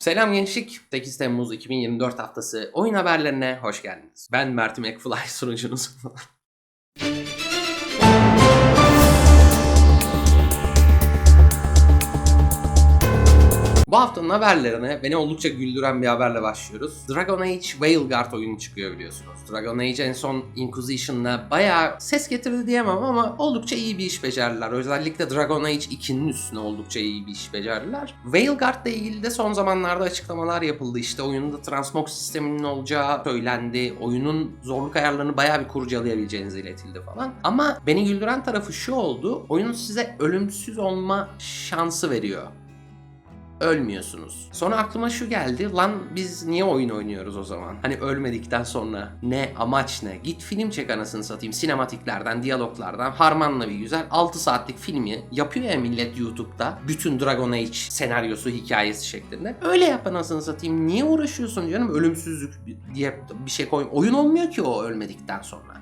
Selam gençlik. 8 Temmuz 2024 haftası oyun haberlerine hoş geldiniz. Ben Mert McFly sunucunuz. Bu haftanın haberlerine beni oldukça güldüren bir haberle başlıyoruz. Dragon Age Veilguard oyunu çıkıyor biliyorsunuz. Dragon Age en son Inquisition'la bayağı ses getirdi diyemem ama oldukça iyi bir iş becerdiler. Özellikle Dragon Age 2'nin üstüne oldukça iyi bir iş becerdiler. Veilguard'la ilgili de son zamanlarda açıklamalar yapıldı. İşte oyunda transmog sisteminin olacağı söylendi. Oyunun zorluk ayarlarını bayağı bir kurcalayabileceğiniz iletildi falan. Ama beni güldüren tarafı şu oldu. Oyun size ölümsüz olma şansı veriyor ölmüyorsunuz. Sonra aklıma şu geldi. Lan biz niye oyun oynuyoruz o zaman? Hani ölmedikten sonra ne amaç ne? Git film çek anasını satayım. Sinematiklerden, diyaloglardan harmanla bir güzel 6 saatlik filmi yapıyor ya millet YouTube'da. Bütün Dragon Age senaryosu, hikayesi şeklinde. Öyle yap anasını satayım. Niye uğraşıyorsun canım? Ölümsüzlük diye bir şey koy. Oyun olmuyor ki o ölmedikten sonra.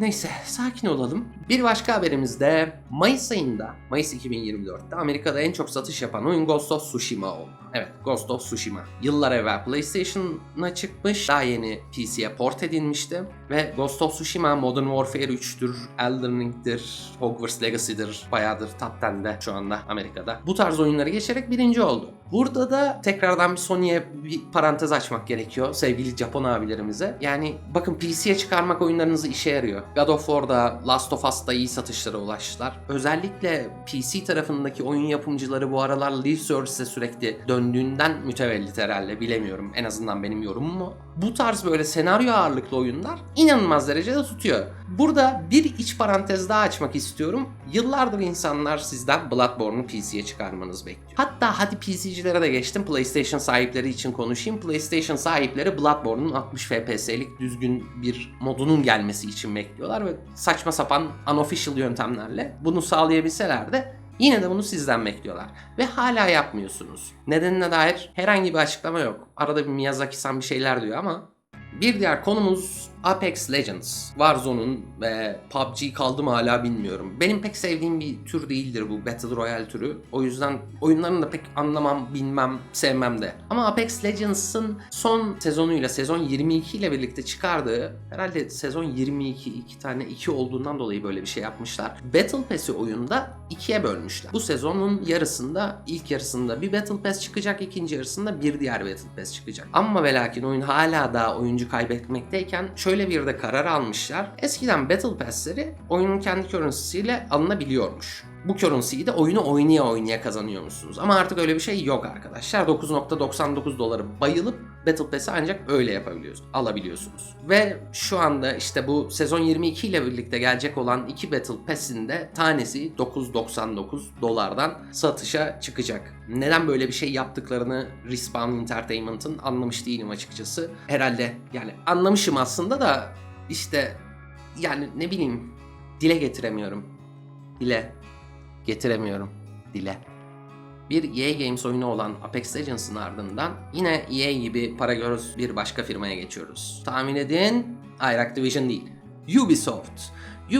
Neyse sakin olalım. Bir başka haberimiz de Mayıs ayında, Mayıs 2024'te Amerika'da en çok satış yapan oyun Ghost of Tsushima oldu. Evet Ghost of Tsushima. Yıllar evvel PlayStation'a çıkmış, daha yeni PC'ye port edilmişti. Ve Ghost of Tsushima Modern Warfare 3'tür, Elden Ring'dir, Hogwarts Legacy'dir, bayağıdır top 10'de şu anda Amerika'da. Bu tarz oyunları geçerek birinci oldu. Burada da tekrardan bir Sony'ye bir parantez açmak gerekiyor sevgili Japon abilerimize. Yani bakın PC'ye çıkarmak oyunlarınızı işe yarıyor. God of War'da, Last of Us'ta iyi satışlara ulaştılar. Özellikle PC tarafındaki oyun yapımcıları bu aralar Live Service'e sürekli döndüğünden mütevellit herhalde bilemiyorum. En azından benim yorumum o. Bu tarz böyle senaryo ağırlıklı oyunlar inanılmaz derecede tutuyor. Burada bir iç parantez daha açmak istiyorum. Yıllardır insanlar sizden Bloodborne'u PC'ye çıkarmanızı bekliyor. Hatta hadi PC'cilere de geçtim. PlayStation sahipleri için konuşayım. PlayStation sahipleri Bloodborne'un 60 FPS'lik düzgün bir modunun gelmesi için bekliyorlar ve saçma sapan unofficial yöntemlerle bunu sağlayabilseler de Yine de bunu sizden bekliyorlar. Ve hala yapmıyorsunuz. Nedenine dair herhangi bir açıklama yok. Arada bir Miyazaki-san bir şeyler diyor ama bir diğer konumuz Apex Legends. Warzone'un ve PUBG kaldı mı hala bilmiyorum. Benim pek sevdiğim bir tür değildir bu Battle Royale türü. O yüzden oyunlarını da pek anlamam, bilmem, sevmem de. Ama Apex Legends'ın son sezonuyla, sezon 22 ile birlikte çıkardığı, herhalde sezon 22, iki tane 2 olduğundan dolayı böyle bir şey yapmışlar. Battle Pass'i oyunda ikiye bölmüşler. Bu sezonun yarısında, ilk yarısında bir Battle Pass çıkacak, ikinci yarısında bir diğer Battle Pass çıkacak. Ama ve lakin oyun hala daha oyuncu kaybetmekteyken şöyle bir de karar almışlar. Eskiden Battle Pass'leri oyunun kendi currency'siyle alınabiliyormuş. Bu currency'yi de oyunu oynaya oynaya kazanıyormuşsunuz. Ama artık öyle bir şey yok arkadaşlar. 9.99 doları bayılıp Battle ancak öyle yapabiliyorsunuz, alabiliyorsunuz. Ve şu anda işte bu sezon 22 ile birlikte gelecek olan iki Battle Pass'in de tanesi 9.99 dolardan satışa çıkacak. Neden böyle bir şey yaptıklarını Respawn Entertainment'ın anlamış değilim açıkçası. Herhalde yani anlamışım aslında da işte yani ne bileyim dile getiremiyorum. Dile getiremiyorum. Dile. Bir EA Games oyunu olan Apex Legends'ın ardından yine EA gibi para göz bir başka firmaya geçiyoruz. Tahmin edin, hayır Activision değil. Ubisoft.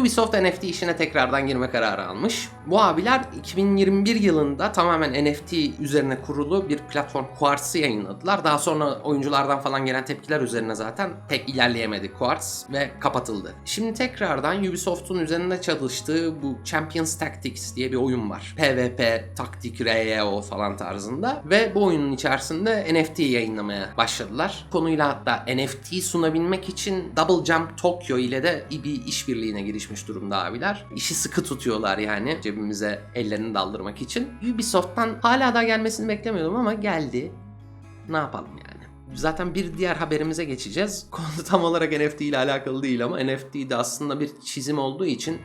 Ubisoft NFT işine tekrardan girme kararı almış. Bu abiler 2021 yılında tamamen NFT üzerine kurulu bir platform Quartz'ı yayınladılar. Daha sonra oyunculardan falan gelen tepkiler üzerine zaten pek ilerleyemedi Quartz ve kapatıldı. Şimdi tekrardan Ubisoft'un üzerinde çalıştığı bu Champions Tactics diye bir oyun var. PvP, taktik, RYO falan tarzında ve bu oyunun içerisinde NFT yayınlamaya başladılar. Konuyla hatta NFT sunabilmek için Double Jump Tokyo ile de bir işbirliğine girişmiş durumda abiler. İşi sıkı tutuyorlar yani cebimize ellerini daldırmak için. Ubisoft'tan hala da gelmesini beklemiyordum ama geldi. Ne yapalım yani. Zaten bir diğer haberimize geçeceğiz. Konu tam olarak NFT ile alakalı değil ama NFT de aslında bir çizim olduğu için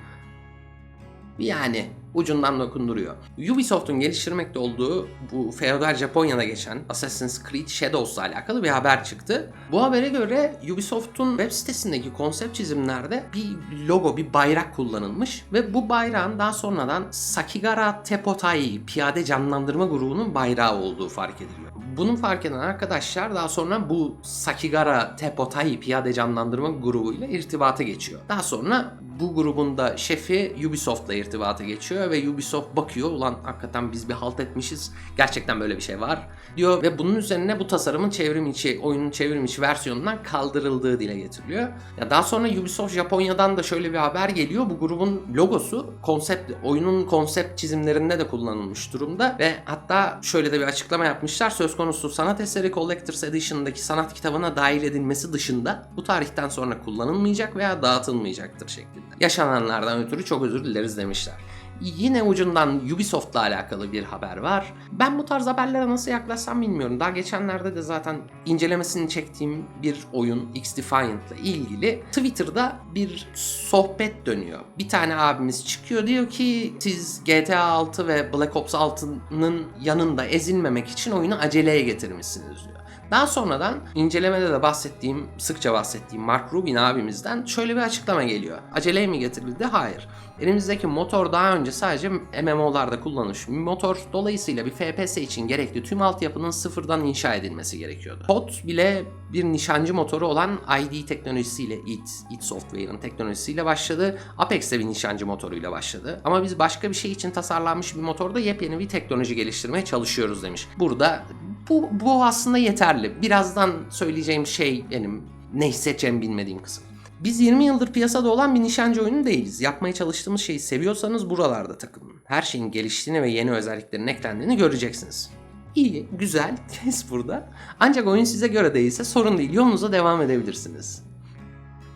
yani ucundan dokunduruyor. Ubisoft'un geliştirmekte olduğu bu feodal Japonya'da geçen Assassin's Creed Shadows'la alakalı bir haber çıktı. Bu habere göre Ubisoft'un web sitesindeki konsept çizimlerde bir logo, bir bayrak kullanılmış ve bu bayrağın daha sonradan Sakigara Tepotai piyade canlandırma grubunun bayrağı olduğu fark ediliyor. Bunu fark eden arkadaşlar daha sonra bu Sakigara Tepotai piyade canlandırma grubuyla irtibata geçiyor. Daha sonra bu grubun da şefi Ubisoft'la irtibata geçiyor ve Ubisoft bakıyor ulan hakikaten biz bir halt etmişiz. Gerçekten böyle bir şey var diyor ve bunun üzerine bu tasarımın çevrim içi, oyunun çevrim içi versiyonundan kaldırıldığı dile getiriliyor. Ya daha sonra Ubisoft Japonya'dan da şöyle bir haber geliyor. Bu grubun logosu konsept oyunun konsept çizimlerinde de kullanılmış durumda ve hatta şöyle de bir açıklama yapmışlar. Söz konusu sanat eseri Collector's Edition'daki sanat kitabına dahil edilmesi dışında bu tarihten sonra kullanılmayacak veya dağıtılmayacaktır şeklinde. Yaşananlardan ötürü çok özür dileriz demişler. Yine ucundan Ubisoft'la alakalı bir haber var. Ben bu tarz haberlere nasıl yaklaşsam bilmiyorum. Daha geçenlerde de zaten incelemesini çektiğim bir oyun X Defiant'la ilgili Twitter'da bir sohbet dönüyor. Bir tane abimiz çıkıyor diyor ki siz GTA 6 ve Black Ops 6'nın yanında ezilmemek için oyunu aceleye getirmişsiniz diyor. Daha sonradan incelemede de bahsettiğim, sıkça bahsettiğim Mark Rubin abimizden şöyle bir açıklama geliyor. Aceleye mi getirildi? Hayır. Elimizdeki motor daha önce sadece MMO'larda kullanılmış bir motor. Dolayısıyla bir FPS için gerekli tüm altyapının sıfırdan inşa edilmesi gerekiyordu. Kod bile bir nişancı motoru olan ID teknolojisiyle, id, id Software'ın teknolojisiyle başladı. Apex de bir nişancı motoruyla başladı. Ama biz başka bir şey için tasarlanmış bir motorda yepyeni bir teknoloji geliştirmeye çalışıyoruz demiş. Burada bu, bu aslında yeterli. Birazdan söyleyeceğim şey benim ne hissedeceğimi bilmediğim kısım. Biz 20 yıldır piyasada olan bir nişancı oyunu değiliz. Yapmaya çalıştığımız şeyi seviyorsanız buralarda takılın. Her şeyin geliştiğini ve yeni özelliklerin eklendiğini göreceksiniz. İyi, güzel, kes burada. Ancak oyun size göre değilse sorun değil. Yolunuza devam edebilirsiniz.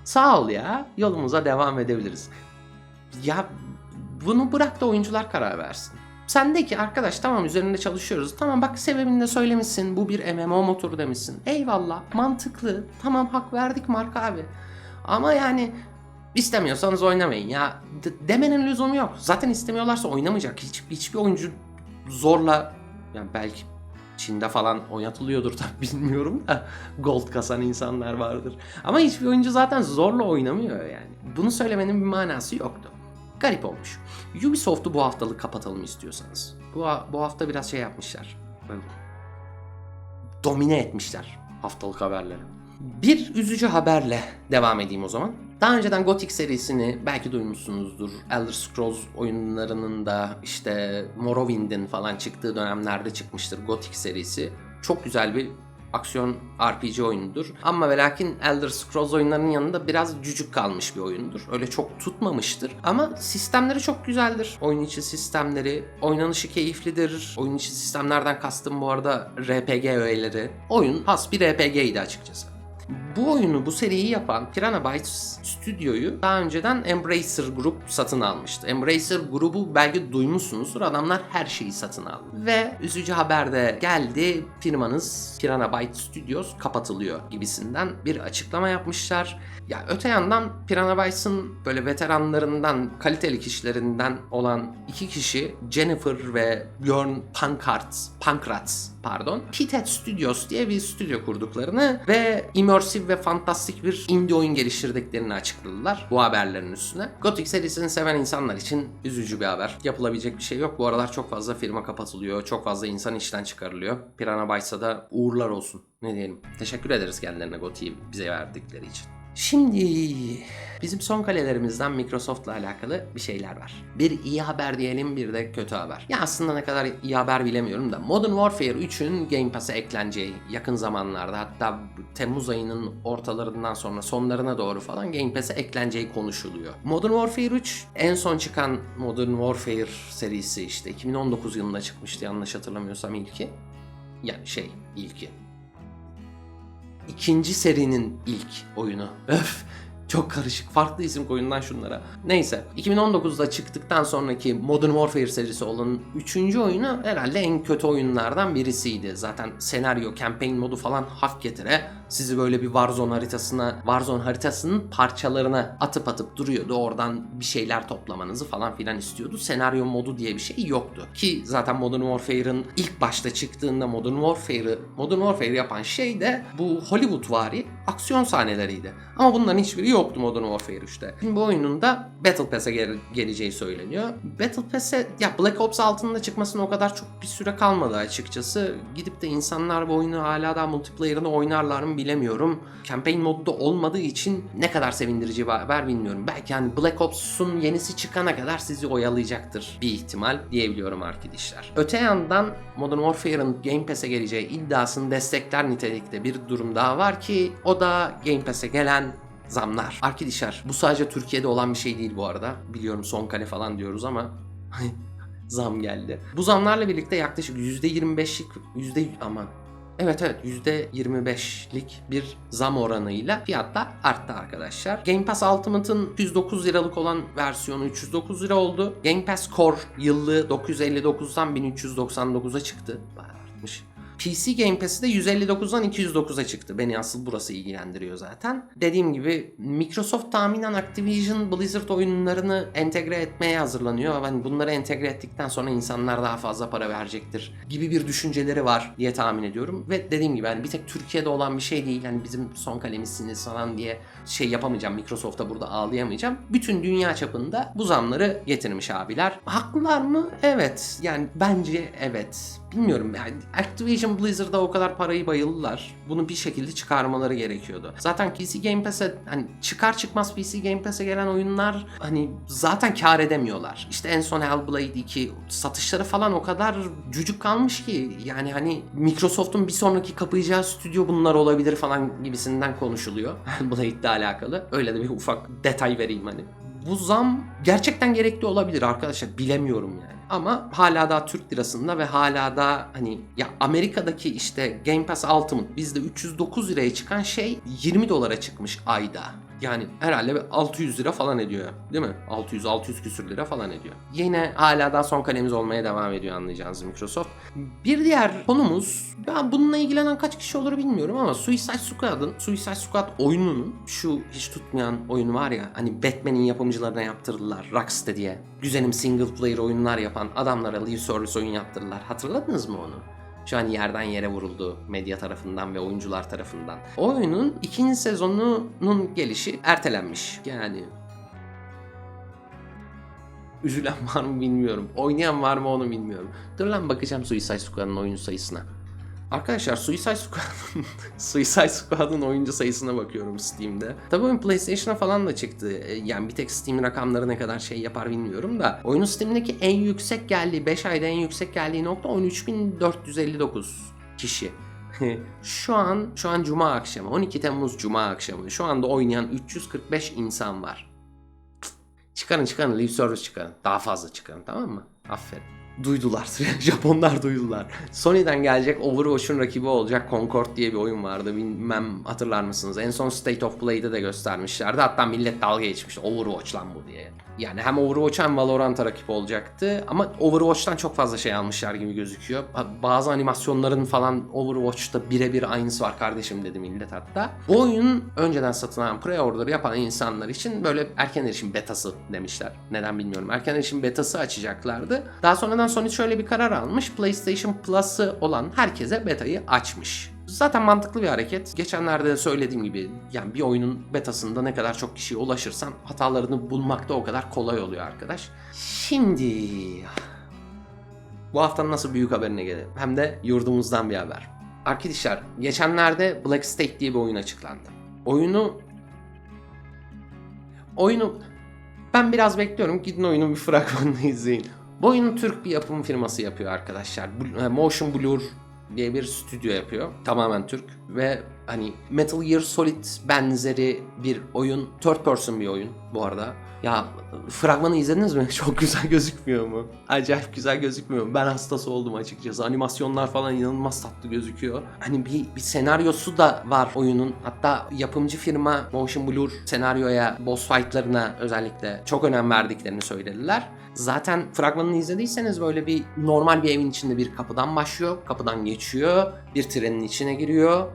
Sağ ol ya, yolumuza devam edebiliriz. Ya bunu bırak da oyuncular karar versin. Sen de ki arkadaş tamam üzerinde çalışıyoruz. Tamam bak sebebini de söylemişsin. Bu bir MMO motoru demişsin. Eyvallah mantıklı. Tamam hak verdik Mark abi. Ama yani istemiyorsanız oynamayın ya. De- demenin lüzumu yok. Zaten istemiyorlarsa oynamayacak. Hiç, hiçbir oyuncu zorla yani belki Çin'de falan oynatılıyordur tabi bilmiyorum da gold kasan insanlar vardır. Ama hiçbir oyuncu zaten zorla oynamıyor yani. Bunu söylemenin bir manası yoktu. Garip olmuş. Ubisoft'u bu haftalık kapatalım istiyorsanız. Bu, bu hafta biraz şey yapmışlar. Böyle domine etmişler haftalık haberleri. Bir üzücü haberle devam edeyim o zaman. Daha önceden Gothic serisini belki duymuşsunuzdur. Elder Scrolls oyunlarının da işte Morrowind'in falan çıktığı dönemlerde çıkmıştır Gothic serisi. Çok güzel bir aksiyon RPG oyunudur. Ama ve lakin Elder Scrolls oyunlarının yanında biraz cücük kalmış bir oyundur. Öyle çok tutmamıştır. Ama sistemleri çok güzeldir. Oyun içi sistemleri, oynanışı keyiflidir. Oyun içi sistemlerden kastım bu arada RPG öğeleri. Oyun has bir RPG'ydi açıkçası. Bu oyunu, bu seriyi yapan Piranha Bytes stüdyoyu daha önceden Embracer Group satın almıştı. Embracer grubu belki duymuşsunuzdur. Adamlar her şeyi satın aldı. Ve üzücü haber de geldi. Firmanız Piranha Bytes Studios kapatılıyor gibisinden bir açıklama yapmışlar. Ya öte yandan Piranha Bytes'ın böyle veteranlarından, kaliteli kişilerinden olan iki kişi Jennifer ve Björn Pankratz, Pankratz pardon, Pitet Studios diye bir stüdyo kurduklarını ve immersive ve fantastik bir indie oyun geliştirdiklerini açıkladılar bu haberlerin üstüne. Gothic serisini seven insanlar için üzücü bir haber. Yapılabilecek bir şey yok. Bu aralar çok fazla firma kapatılıyor. Çok fazla insan işten çıkarılıyor. Piranha Bytes'a da uğurlar olsun. Ne diyelim. Teşekkür ederiz kendilerine Gothic'i bize verdikleri için. Şimdi bizim son kalelerimizden Microsoft'la alakalı bir şeyler var. Bir iyi haber diyelim bir de kötü haber. Ya aslında ne kadar iyi haber bilemiyorum da Modern Warfare 3'ün Game Pass'e ekleneceği yakın zamanlarda hatta Temmuz ayının ortalarından sonra sonlarına doğru falan Game Pass'e ekleneceği konuşuluyor. Modern Warfare 3 en son çıkan Modern Warfare serisi işte 2019 yılında çıkmıştı yanlış hatırlamıyorsam ilki. Yani şey ilki ikinci serinin ilk oyunu. Öf çok karışık. Farklı isim koyun lan şunlara. Neyse. 2019'da çıktıktan sonraki Modern Warfare serisi olan 3. oyunu herhalde en kötü oyunlardan birisiydi. Zaten senaryo, campaign modu falan hak getire. Sizi böyle bir Warzone haritasına, Warzone haritasının parçalarına atıp atıp duruyordu. Oradan bir şeyler toplamanızı falan filan istiyordu. Senaryo modu diye bir şey yoktu. Ki zaten Modern Warfare'ın ilk başta çıktığında Modern Warfare'ı Modern Warfare yapan şey de bu Hollywood vari aksiyon sahneleriydi. Ama bunların hiçbiri yoktu Modern Warfare 3'te. Şimdi bu oyunun da Battle Pass'e gel- geleceği söyleniyor. Battle Pass'e ya Black Ops 6'nın da çıkmasına o kadar çok bir süre kalmadı açıkçası. Gidip de insanlar bu oyunu hala daha multiplayer'ını oynarlar mı bilemiyorum. Campaign modda olmadığı için ne kadar sevindirici bir haber bilmiyorum. Belki hani Black Ops'un yenisi çıkana kadar sizi oyalayacaktır bir ihtimal diyebiliyorum arkadaşlar. Öte yandan Modern Warfare'ın Game Pass'e geleceği iddiasını destekler nitelikte bir durum daha var ki o da Game Pass'e gelen zamlar. Arkadaşlar bu sadece Türkiye'de olan bir şey değil bu arada. Biliyorum son kale falan diyoruz ama zam geldi. Bu zamlarla birlikte yaklaşık %25'lik yüzde aman Evet evet %25'lik bir zam oranıyla fiyatlar arttı arkadaşlar. Game Pass Ultimate'ın 109 liralık olan versiyonu 309 lira oldu. Game Pass Core yıllığı 959'dan 1399'a çıktı. Artmış. PC Game Pass'i de 159'dan 209'a çıktı. Beni asıl burası ilgilendiriyor zaten. Dediğim gibi Microsoft tahminen Activision Blizzard oyunlarını entegre etmeye hazırlanıyor. Hani bunları entegre ettikten sonra insanlar daha fazla para verecektir gibi bir düşünceleri var diye tahmin ediyorum. Ve dediğim gibi hani bir tek Türkiye'de olan bir şey değil. Hani bizim son kalemizsiniz falan diye şey yapamayacağım. Microsoft'a burada ağlayamayacağım. Bütün dünya çapında bu zamları getirmiş abiler. Haklılar mı? Evet. Yani bence evet. Bilmiyorum yani Activision Blizzard'a o kadar parayı bayıldılar. Bunu bir şekilde çıkarmaları gerekiyordu. Zaten PC Game Pass'e hani çıkar çıkmaz PC Game Pass'e gelen oyunlar hani zaten kar edemiyorlar. İşte en son Hellblade 2 satışları falan o kadar cücük kalmış ki yani hani Microsoft'un bir sonraki kapayacağı stüdyo bunlar olabilir falan gibisinden konuşuluyor. Hellblade ile alakalı. Öyle de bir ufak detay vereyim hani. Bu zam gerçekten gerekli olabilir arkadaşlar. Bilemiyorum yani. Ama hala daha Türk lirasında ve hala da hani ya Amerika'daki işte Game Pass Ultimate bizde 309 liraya çıkan şey 20 dolara çıkmış ayda. Yani herhalde bir 600 lira falan ediyor. Değil mi? 600-600 küsür lira falan ediyor. Yine hala daha son kalemiz olmaya devam ediyor anlayacağınız Microsoft. Bir diğer konumuz ben bununla ilgilenen kaç kişi olur bilmiyorum ama Suicide Squad'ın Suicide Squad oyununun şu hiç tutmayan oyunu var ya hani Batman'in yapımcılarına yaptırdılar Rocksteady'ye. Güzelim single player oyunlar yapan adamlara live service oyun yaptırdılar. Hatırladınız mı onu? Şu an yerden yere vuruldu medya tarafından ve oyuncular tarafından. O oyunun ikinci sezonunun gelişi ertelenmiş. Yani Üzülen var mı bilmiyorum. Oynayan var mı onu bilmiyorum. Dur lan bakacağım Suicide Squad'ın oyun sayısına. Arkadaşlar Suicide Squad'ın Suicide Squad'ın oyuncu sayısına bakıyorum Steam'de. Tabii oyun PlayStation'a falan da çıktı. E, Yani bir tek Steam rakamları ne kadar şey yapar bilmiyorum da. Oyunun Steam'deki en yüksek geldiği 5 ayda en yüksek geldiği nokta 13.459 kişi. şu an şu an cuma akşamı 12 Temmuz cuma akşamı şu anda oynayan 345 insan var. Çıkarın çıkarın live service çıkarın. Daha fazla çıkarın tamam mı? Aferin. Duydular. Japonlar duydular. Sony'den gelecek Overwatch'un rakibi olacak Concord diye bir oyun vardı. Bilmem hatırlar mısınız? En son State of Play'de de göstermişlerdi. Hatta millet dalga geçmişti. Overwatch lan bu diye. Yani hem Overwatch hem Valorant'a rakip olacaktı. Ama Overwatch'tan çok fazla şey almışlar gibi gözüküyor. Bazı animasyonların falan Overwatch'ta birebir aynısı var kardeşim dedi millet hatta. Bu oyun önceden satın alan pre-order yapan insanlar için böyle erken erişim betası demişler. Neden bilmiyorum. Erken erişim betası açacaklardı. Daha sonradan Sony şöyle bir karar almış. PlayStation Plus'ı olan herkese betayı açmış. Zaten mantıklı bir hareket. Geçenlerde de söylediğim gibi yani bir oyunun betasında ne kadar çok kişiye ulaşırsan hatalarını bulmak da o kadar kolay oluyor arkadaş. Şimdi bu haftanın nasıl büyük haberine gelelim. Hem de yurdumuzdan bir haber. Arkadaşlar geçenlerde Black State diye bir oyun açıklandı. Oyunu oyunu ben biraz bekliyorum. Gidin oyunun bir fragmanını izleyin. Bu oyunu Türk bir yapım firması yapıyor arkadaşlar. Bl- Motion Blur diye bir stüdyo yapıyor. Tamamen Türk ve hani Metal Gear Solid benzeri bir oyun. Third person bir oyun bu arada. Ya fragmanı izlediniz mi? Çok güzel gözükmüyor mu? Acayip güzel gözükmüyor mu? Ben hastası oldum açıkçası. Animasyonlar falan inanılmaz tatlı gözüküyor. Hani bir, bir senaryosu da var oyunun. Hatta yapımcı firma Motion Blur senaryoya, boss fightlarına özellikle çok önem verdiklerini söylediler. Zaten fragmanını izlediyseniz böyle bir normal bir evin içinde bir kapıdan başlıyor. Kapıdan geçiyor. Bir trenin içine giriyor.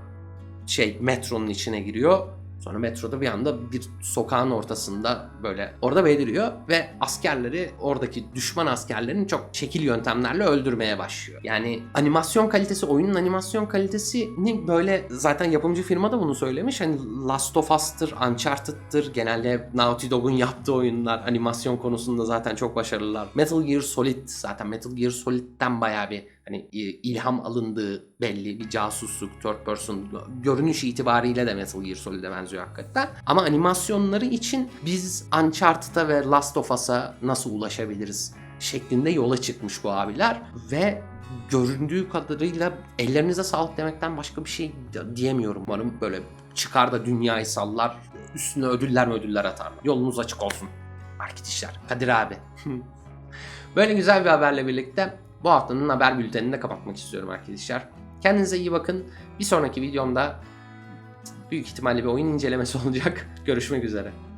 Şey metronun içine giriyor. Sonra metroda bir anda bir sokağın ortasında böyle orada beliriyor ve askerleri oradaki düşman askerlerini çok şekil yöntemlerle öldürmeye başlıyor. Yani animasyon kalitesi, oyunun animasyon kalitesini böyle zaten yapımcı firma da bunu söylemiş. Hani Last of Us'tır, Uncharted'tır. Genelde Naughty Dog'un yaptığı oyunlar animasyon konusunda zaten çok başarılılar. Metal Gear Solid zaten Metal Gear Solid'den bayağı bir hani e, ilham alındığı belli bir casusluk, third person görünüş itibariyle de Metal Gear Solid'e benziyor hakikaten. Ama animasyonları için biz Uncharted'a ve Last of Us'a nasıl ulaşabiliriz şeklinde yola çıkmış bu abiler ve göründüğü kadarıyla ellerinize sağlık demekten başka bir şey diyemiyorum. Umarım böyle çıkar da dünyayı sallar, üstüne ödüller mi ödüller atarlar. Yolunuz açık olsun. Market işler. Kadir abi. Böyle güzel bir haberle birlikte bu haftanın haber bültenini de kapatmak istiyorum arkadaşlar. Kendinize iyi bakın. Bir sonraki videomda büyük ihtimalle bir oyun incelemesi olacak. Görüşmek üzere.